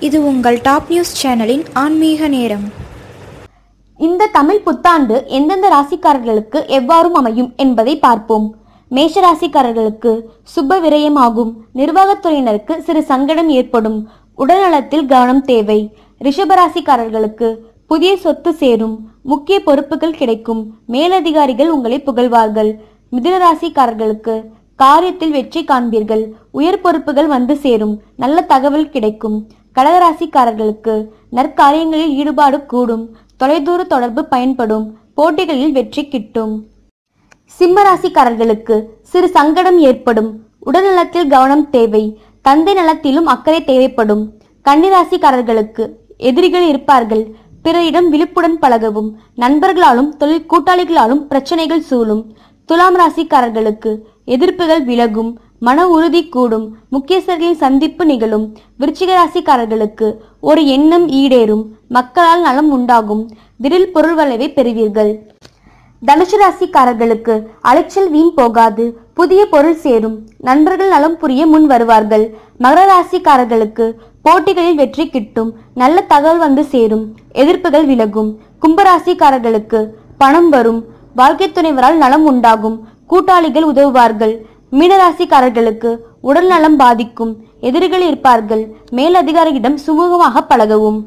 இது உங்கள் top news சேனலின் ஆன்மீக நேரம். இந்த தமிழ் புத்தாண்டு எந்தெந்த ராசிக்காரர்களுக்கு எவ்வாறு அமையும் என்பதை பார்ப்போம். மேஷ ராசிக்காரர்களுக்கு சுப விரயமாகும். நிர்வாகத்துறையினருக்கு சிறு சங்கடம் ஏற்படும். உடல்நலத்தில் கவனம் தேவை. ரிஷப ராசிக்காரர்களுக்கு புதிய சொத்து சேரும். முக்கிய பொறுப்புகள் கிடைக்கும். மேலதிகாரிகள் உங்களை புகழ்வார்கள். மிதுன ராசிக்காரர்களுக்கு காரியத்தில் வெற்றி காண்பீர்கள். உயர் பொறுப்புகள் வந்து சேரும். நல்ல தகவல் கிடைக்கும். கடகராசிக்காரர்களுக்கு நற்காரியங்களில் ஈடுபாடு கூடும் தொலைதூர தொடர்பு பயன்படும் போட்டிகளில் வெற்றி கிட்டும். சிம்ம ராசிக்காரர்களுக்கு சிறு சங்கடம் ஏற்படும் உடல்நலத்தில் கவனம் தேவை தந்தை நலத்திலும் அக்கறை தேவைப்படும். கன்னிராசிக்காரர்களுக்கு எதிரிகள் இருப்பார்கள் பிறரிடம் விழிப்புடன் பழகவும் நண்பர்களாலும் தொழில் கூட்டாளிகளாலும் பிரச்சனைகள் சூழும். துலாம் ராசிக்காரர்களுக்கு எதிர்ப்புகள் விலகும் மன உறுதி கூடும் முக்கியஸ்தர்களின் சந்திப்பு நிகழும். விருச்சிக ராசிக்காரர்களுக்கு ஒரு எண்ணம் ஈடேறும். மக்களால் நலம் உண்டாகும். விரில் பொருள் வளைவை பெறுவீர்கள். தனுசு ராசிக்காரர்களுக்கு அலைச்சல் வீண் போகாது. புதிய பொருள் சேரும். நண்பர்கள் நலம் புரிய முன் வருவார்கள். மகர ராசிக்காரர்களுக்கு போட்டிகளில் வெற்றி கிட்டும். நல்ல தகவல் வந்து சேரும். எதிர்ப்புகள் விலகும். கும்பராசிக்காரர்களுக்கு பணம் வரும். வாழ்க்கை துணைவரால் நலம் உண்டாகும். கூட்டாளிகள் உதவுவார்கள். மீனராசிக்காரர்களுக்கு உடல் நலம் பாதிக்கும் எதிரிகள் இருப்பார்கள். மேலதிகாரியிடம் சுமூகமாக பழகவும்.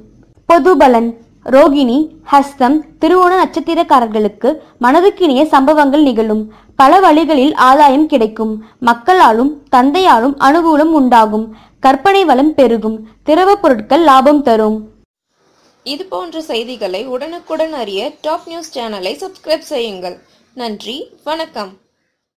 பொது பலன் ரோகிணி ஹஸ்தம் திருவோண நட்சத்திரக்காரர்களுக்கு மனதுக்கினிய சம்பவங்கள் நிகழும். பல வழிகளில் ஆதாயம் கிடைக்கும். மக்களாலும் தந்தையாலும் அனுகூலம் உண்டாகும். கற்பனை வளம் பெருகும். திரவ பொருட்கள் லாபம் தரும். இது போன்ற செய்திகளை உடனுக்குடன் அறிய டாப் நியூஸ் சேனலை சப்ஸ்கிரைப் செய்யுங்கள். நன்றி வணக்கம்.